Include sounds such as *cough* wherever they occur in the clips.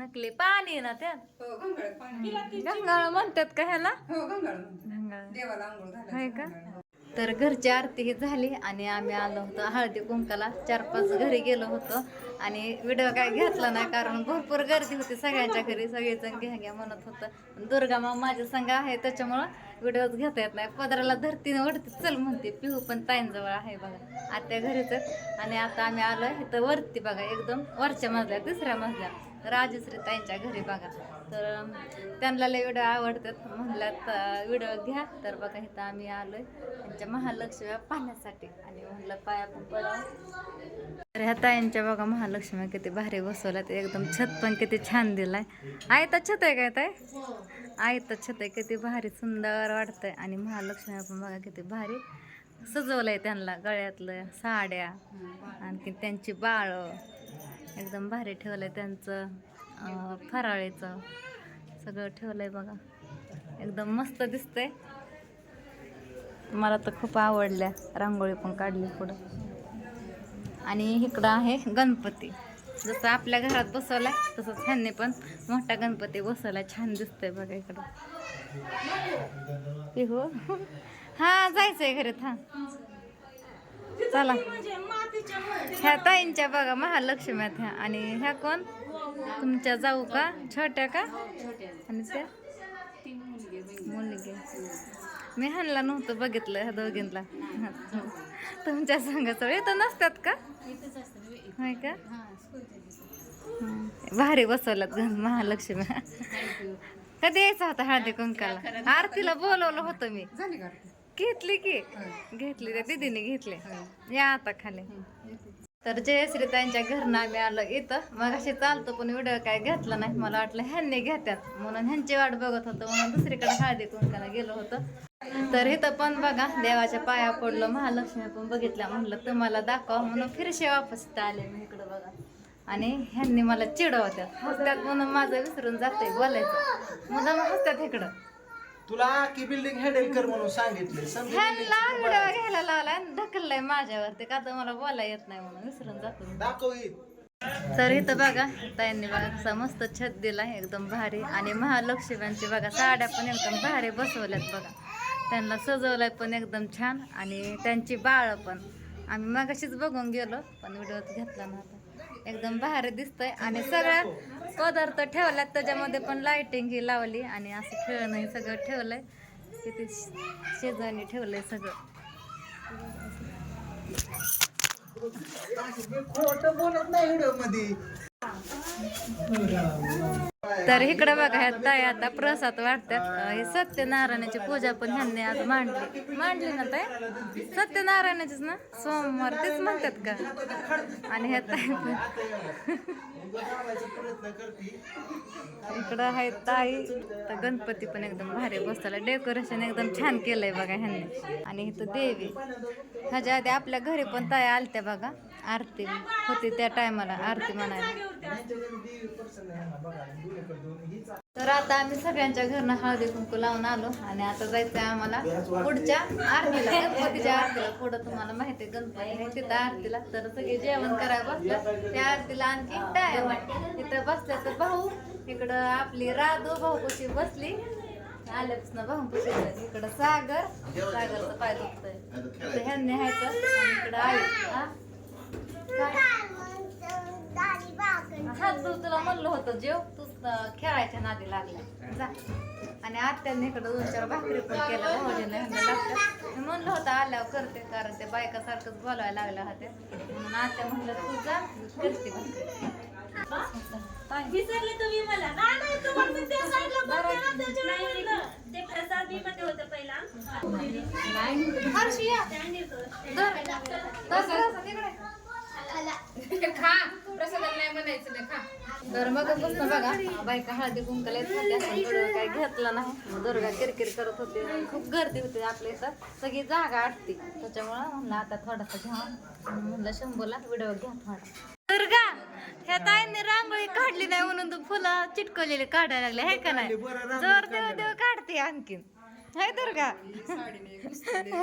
नकली पाणी आहे ना त्यात. हो गंगाळ पाणी. गंगाळ म्हणतात का ह्याला? हो गंगाळ म्हणतात. गंगाळ. देवाला आंघोळ हाय घालायचं का. तर घरची आरती ही झाली आणि आम्ही आलो होतो हळदी कुंकाला चार पाच घरी गेलो होतो आणि व्हिडिओ काय घेतला नाही कारण भरपूर गर्दी होती सगळ्यांच्या घरी. सगळेजण घ्या घ्या म्हणत होतं. दुर्गा मा माझ्या संघ आहे त्याच्यामुळं व्हिडिओज घेता येत नाही. पदराला धरतीने ओढते. चल म्हणते पिहू पण ताईंजवळ आहे बघा. आत्या घरीच. आहेत आणि आता आम्ही आलो इथं वरती बघा एकदम वरच्या मजल्या तिसऱ्या मजल्या राजश्री ताईंच्या घरी बघा. तर त्यांना लय व्हिडिओ आवडतात. म्हणल्यात व्हिडिओ घ्या. तर बघा इथं आम्ही आलोय त्यांच्या महालक्ष्मी पाहण्यासाठी. आणि म्हणलं पाया पण पडावं. तर ह्या ताईंच्या बघा महालक्ष्मी किती भारी बसवल्यात. एकदम छत पण किती छान दिलाय. आहे तर छत आहे काय ताई? आहे तर छत आहे. किती भारी सुंदर वाटतंय. आणि महालक्ष्मी पण बघा किती भारी सजवलंय त्यांना गळ्यातलं साड्या. आणखी त्यांची बाळ. एकदम भारी ठेवलंय त्यांचं फराळीचं. सगळं ठेवलंय बघा. एकदम मस्त दिसतंय. मला तर खूप आवडल्या. रांगोळी पण काढली पुढं. आणि इकडं आहे गणपती. जसं आपल्या घरात बसवलाय तसंच ह्यांनी पण मोठा गणपती बसवला छान दिसतंय बघा इकडं. ते हो *laughs* हा जायचंय घरात हा चला. ह्या ताईंच्या बघा महालक्ष्म्यात ह्या. आणि ह्या कोण? तुमच्या जाऊ का? छोट्या का? आणि त्या? मुलगी. मी ह्यांना नव्हतं बघितलं ह्या दोघींना. तुमच्या संघाचं येतं नसतात का? होय का? भारी बसवलं घन महालक्ष्मी. कधी यायचं होता हळदी कुंकाला आरतीला बोलवलं होतं मी. झाली घेतली की. घेतली त्या दीदीने घेतले. या आता खाली. तर जयश्रीताईंच्या घरनं आम्ही आलो इथं. मग असे चालतो पण व्हिडिओ काय घेतला नाही. मला वाटलं ह्यांनी घेत्यात. म्हणून ह्यांची वाट बघत होतो. म्हणून दुसरीकडे हळदी कुंकाला गेलो होतो. तर इथं पण बघा देवाच्या पाया पडलो. महालक्ष्मी पण बघितल्या. म्हणलं तुम्हाला दाखवा. म्हणून फिरशे वापस इथं आले मी इकडं बघा. आणि ह्यांनी मला चिडवत्यात. हसत्यात म्हणून माझं विसरून जाते बोलायचं. मग हसत्यात इकडं. तुला की बिल्डिंग हँडल कर म्हणून सांगितले समजून ह्यांना व्हिडिओ घ्यायला लावलाय आणि ढकललाय माझ्यावरती. का तर मला बोला येत नाही म्हणून विसरून जातो मी. दाखव ही. तर इथं बघा ताईंनी बघा कसा मस्त छत दिलाय एकदम भारी. आणि महालक्ष्म्यांची बघा साड्या पण एकदम भारी बसवल्यात बघा. त्यांना सजवलंय पण एकदम छान. आणि त्यांची बाळ पण. आम्ही मगाशीच बघून गेलो पण व्हिडिओ घेतला नव्हता. एकदम भारी दिसतंय. आणि सगळ्या पदार्थ ठेवल्यात. त्याच्यामध्ये पण लाइटिंग ही लावली आणि असं खेळणं हे सगळं ठेवलंय. किती शेजारी ठेवलंय सगळं. खोट बोलत नाही व्हिडिओमध्ये तर इकडे बघा ह्या ताई आता प्रसाद वाटतात. हे सत्यनारायणाची पूजा पण ह्यांनी आज मांडली. मांडली ना ताई? सत्यनारायणाचीच ना? सोमवार तेच म्हणतात का? आणि ह्या ताई पण. इकडं आहे ताई. तर गणपती पण एकदम भारी बसताला डेकोरेशन एकदम छान केलंय बघा ह्यांनी. आणि इथं देवी. ह्याच्या आधी आपल्या घरी पण ताई आलत्या बघा. आरती होती त्या टायमाला आरती म्हणायला. तर आता आम्ही सगळ्यांच्या घरनं हळदी कुंकू लावून आलो आणि आता जायचंय आम्हाला पुढच्या आरतीला गणपतीच्या आरतीला. पुढं तुम्हाला माहिती आहे गणपती तिथं आरतीला. तर सगळे जेवण करायला बसलं त्या आरतीला आणखी टायम आहे. तिथं बसल्या तर भाऊ इकडं आपली राधू भाऊ कशी बसली. आल्यापासून भाऊ कशी इकडं सागर सागरचं पाय दुखतंय. ह्यांनी आहे तर इकडं आई. हा? हात तुला म्हणलं होतं जेव तू खेळायच्या नादी लागल्या जा आणि आत्याने इकडं दोन चार भाकरी पण भाऊजीने मी म्हणलं होतं आल्यावर करते कारण ते बायका सारखंच बोलायला लागल्या होत्या म्हणून आत्या म्हणलं तू जा करते. विसरले तुम्ही मला. ते प्रसादमध्ये होतं पहिला तर मग बघा बायका हळदी कुंकाला येत होत्या काही घेतलं नाही. दुर्गा किरकिर करत होती. खूप गर्दी होती आपल्या इथं. सगळी जागा आटती. त्याच्यामुळं म्हणलं आता थोडासा घ्या. म्हणलं शंभूला व्हिडिओ घ्या थोडा. दुर्गा ह्या ताईंनी रांगोळी काढली नाही म्हणून तू फुलं चिटकवलेली काढायला लागले. हे का नाही? जोर देव देव काढते आणखीन. हाय दुर्गा.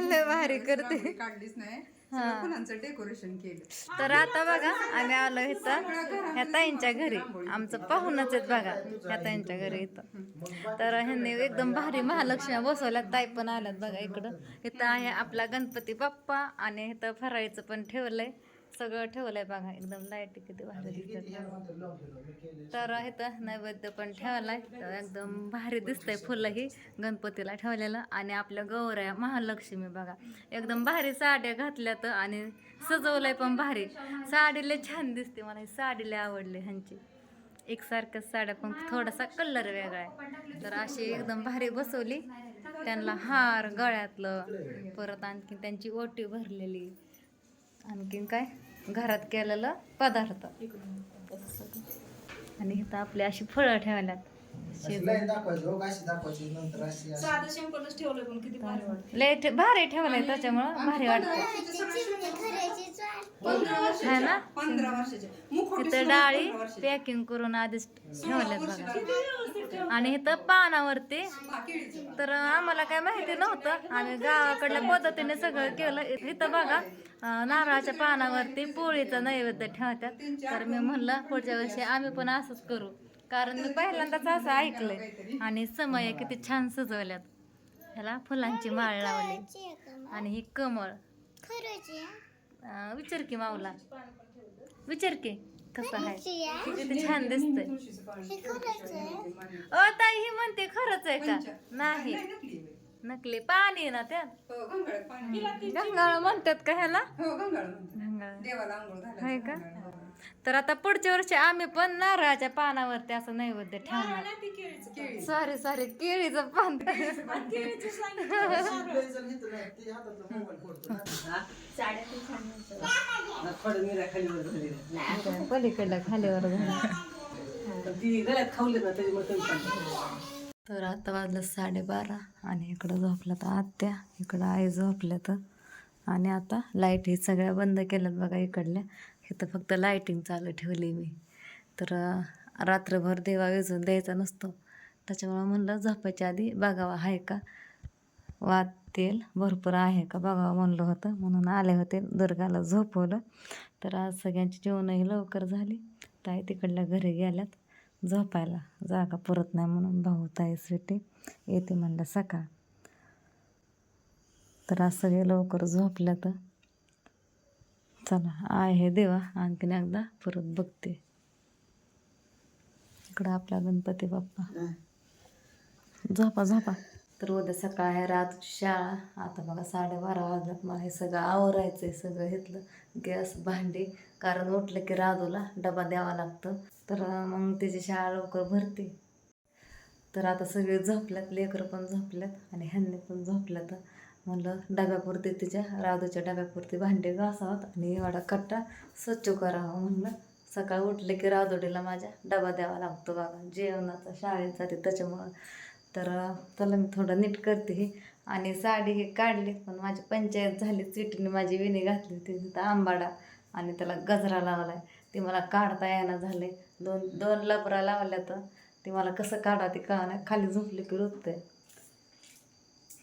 लय भारी करते. काढलीच नाही. सगळं फुलांचं डेकोरेशन केलं. तर आता बघा आम्ही आलो इथं ह्या ताईंच्या घरी. आमचं पाहुणच आहेत बघा ह्या ताईंच्या घरी इथं. तर ह्यांनी एकदम भारी महालक्ष्मी बसवल्यात ताई पण आल्यात बघा इकडं. इथं आहे आपला गणपती बाप्पा आणि इथं फराळीचं पण ठेवलंय. सगळं ठेवलंय बघा एकदम लाइट किती भारी दिसतात तर इथं नैवेद्य पण ठेवलाय तर एकदम भारी दिसतंय फुलं ही गणपतीला ठेवलेलं. आणि आपल्या गौऱ्या महालक्ष्मी बघा एकदम भारी साड्या घातल्यात आणि सजवलंय पण भारी. साडी लय छान दिसते मला ही साडी लय आवडली ह्यांची. एकसारख्याच साड्या पण थोडासा कलर वेगळा आहे. तर अशी एकदम भारी बसवली. त्यांना हार गळ्यातलं परत आणखी त्यांची ओटी भरलेली. आणखीन काय? घरात केलेलं पदार्थ. आणि इथं आपली अशी फळं ठेवल्यात. हो. साधं सिंपलच ठेवलंय पण किती भारी वाटतं लय ठे- भारी ठेवलंय त्याच्यामुळं भारी वाटतं पंधरा वर्षाचे. है ना? पंधरा वर्षाचे. मुखवटे इथं सोडून डाळी पंधरा वर्षाचे. पॅकिंग करून आधीच ठेवल्यात बघा. आणि इथं पानावरती. हा, केळीचं. तर आम्हाला काय माहिती नव्हतं. आम्ही गावाकडल्या पद्धतीने सगळं केलं. इथं बघा अं, नारळाच्या पानावरती पोळीचं नैवेद्य ठेवतात. तर मी म्हणलं पुढच्या वर्षी आम्ही पण असंच करू. कारण मी पहिल्यांदाच असं ऐकलंय. आणि समय किती छान सजवल्यात. ह्याला फुलांची माळ लावली. आणि ही कमळ. अं, विचार की माऊला. विचार की कसं आहे. किती छान दिसतंय. अ ताई ही म्हणते खरंच आहे का. नाही. नकली आहे. पाणी आहे ना त्यात? हो. गंगाळ म्हणतात का ह्याला? हो, गंगाळ होय का? तर आता पुढच्या वर्षी आम्ही पण नारळाच्या पानावरती असं नैवेद्य ठेवणार. सॉरी सॉरी केळीचं पान ब्लेझर घेतलं नाही, ते हातातलं मोबाईल फोडतो ना. पलीकडल्या खालीवर झालं. तर आता वाजलं साडेबारा आणि इकडं झोपलं तर आत्या इकडं आई झोपल्यात. आणि आता लाइट ही सगळ्या बंद केल्यात बघा इकडल्या. इथं फक्त लाईटिंग चालू ठेवली मी. तर रात्रभर देवा विजून द्यायचा नसतो. त्याच्यामुळं म्हणलं झोपायच्या आधी बघावा आहे का? वाद तेल भरपूर आहे का बघावं म्हणलं होतं. म्हणून आले होते दुर्गाला झोपवलं. तर आज सगळ्यांची जेवणही लवकर झाली. ताई तिकडल्या घरी गेल्यात झोपायला. जागा पुरत नाही म्हणून भाऊ ताई स्वीटी येते म्हणलं सकाळ. तर आज सगळे लवकर झोपल्यात. चला आहे देवा आणखीन एकदा परत बघते. इकडं आपला गणपती बाप्पा. झोपा झोपा. तर उद्या सकाळ आहे रात शाळा. आता बघा साडेबारा वाजल्यात मला हे सगळं आवरायचं आहे सगळं घेतलं. गॅस भांडी. कारण उठलं की राजूला डबा द्यावा लागतो. तर मग त्याची शाळा लवकर भरते. तर आता सगळे झोपल्यात लेकरं पण झोपल्यात आणि ह्यांनी पण झोपल्यात. म्हणलं डब्यापुरती तिच्या राधूच्या डब्यापुरती भांडे घासावत आणि एवढा कट्टा स्वच्छ करावा. म्हणलं सकाळ उठले की राधोडीला माझ्या डबा द्यावा लागतो बघा जेवणाचा शाळेचा ते त्याच्यामुळं. तर त्याला मी थोडं नीट करते आणि साडी हे काढली पण माझी पंचायत झाली चिटीने माझी विणी घातली होती तिथं आंबाडा आणि त्याला गजरा लावला आहे ती मला काढता येणं झाले दोन दोन लबरा लावल्या तर ती मला कसं काढा ते का खाली झोपली की रुतते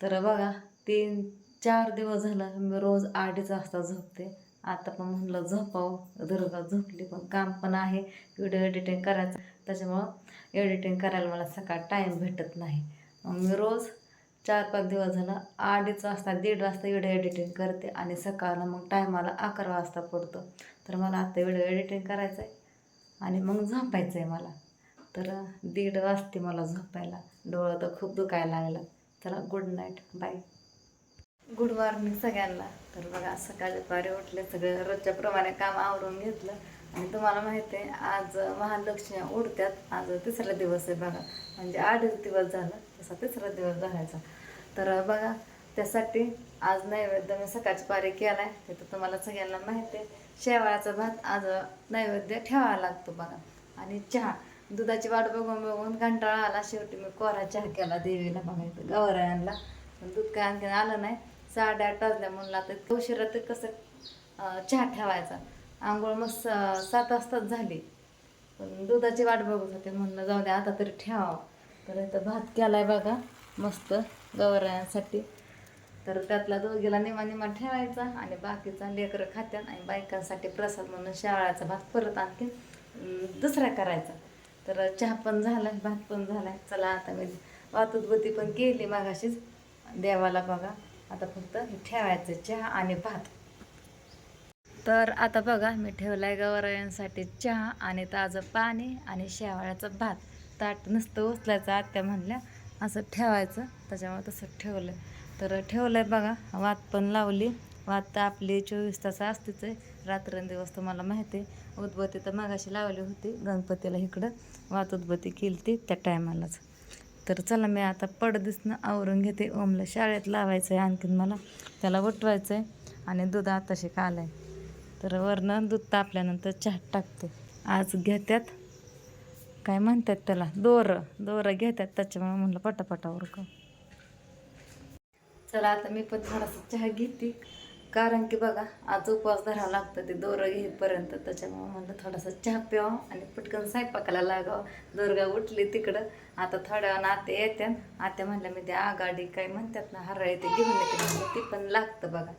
तर बघा तीन चार दिवस झालं मी रोज अडीच वाजता झोपते. आता पण म्हणलं झोपावं. दुर्गा झोपली पण काम पण आहे. व्हिडिओ एडिटिंग करायचं. त्याच्यामुळं एडिटिंग करायला मला सकाळ टाईम भेटत नाही. मग मी रोज चार पाच दिवस झालं अडीच वाजता दीड वाजता व्हिडिओ एडिटिंग करते आणि सकाळला मग टायमाला अकरा वाजता पडतो. तर मला आता व्हिडिओ एडिटिंग करायचं आहे आणि मग झोपायचं आहे मला. तर दीड वाजते मला झोपायला. डोळं तर खूप दुखायला लागलं. चला good night bye good morning सगळ्यांना. तर बघा सकाळचे पारे उठले सगळं रोजच्याप्रमाणे काम आवरून घेतलं. आणि तुम्हाला माहिती आहे आज महालक्ष्मी उडत्यात. आज तिसरा दिवस आहे बघा. म्हणजे आठच दिवस झालं तसा तिसरा दिवस धरायचा. तर बघा त्यासाठी आज नैवेद्य मी सकाळची पारी केला आहे ते तर तुम्हाला सगळ्यांना माहिती आहे. शेवाळाचा भात आज नैवेद्य ठेवावा लागतो बघा. आणि चहा. दुधाची वाट बघून बघून कंटाळा आला. शेवटी मी कोरा चहा केला देवीला बघायचं गवरायांना. पण दूध काय आणखी आलं नाही. साडेआठ वाजल्या म्हणून आता उशिरा ते कसं चहा ठेवायचा. आंघोळ मग सात वाजताच झाली. पण दुधाची वाट बघत होते. म्हणलं जाऊ दे आता तरी ठेवावं. तर इथं भात केलाय बघा मस्त गवऱ्यांसाठी. तर त्यातला दोघीला निमा निमा ठेवायचा आणि बाकीचा लेकरं खात्यात आणि बायकांसाठी प्रसाद म्हणून शाळाचा भात परत आणखी दुसरा करायचा. तर चहा पण झाला भात पण झाला चला आता मी वातुदबत्ती पण केली मागाशीच. देवाला बघा. आता फक्त ठेवायचं चहा आणि भात. तर आता बघा मी ठेवलाय गवरायांसाठी चहा आणि ताजं पाणी आणि शेवाळ्याचं भात. ताट नुसतं उचलायचं आत्या म्हणल्या असं ठेवायचं. त्याच्यामुळे तसं ठेवलं. तर ठेवलं आहे बघा वात पण लावली. वात तर आपली चोवीस तास असतेच आहे. रात्रंदिवस तुम्हाला माहिती आहे. उदबत्ती तर मगाशी लावली होती गणपतीला इकडं. वात उदबत्ती केली ती त्या टायमालाच. तर चला मी आता पडदिसनं आवरून घेते. ओमला शाळेत लावायचं आहे आणखीन मला. त्याला उठवायचं आहे आणि दूध आताशी काल आहे तर वरनं दूध तापल्यानंतर चहा टाकते. आज घेत्यात काय म्हणतात त्याला? दोरं. दोरं घेतात त्याच्यामुळे म्हणलं पटापटावर का चला आता मी पण थोडासा चहा घेते. कारण की बघा आज उपवास धरावा लागतं ते दोरं घेईपर्यंत. त्याच्यामुळे म्हणलं थोडासा चहा प्यावा आणि पटकन स्वयंपाकाला लागावं. दुर्गा उठली तिकडं. आता थोड्या वेळानं आत्या येत्या. आत्या म्हणल्या मी ते आगाडी काय म्हणतात ना हरळ ते घेऊन येते. म्हणलं ती पण लागतं बघा.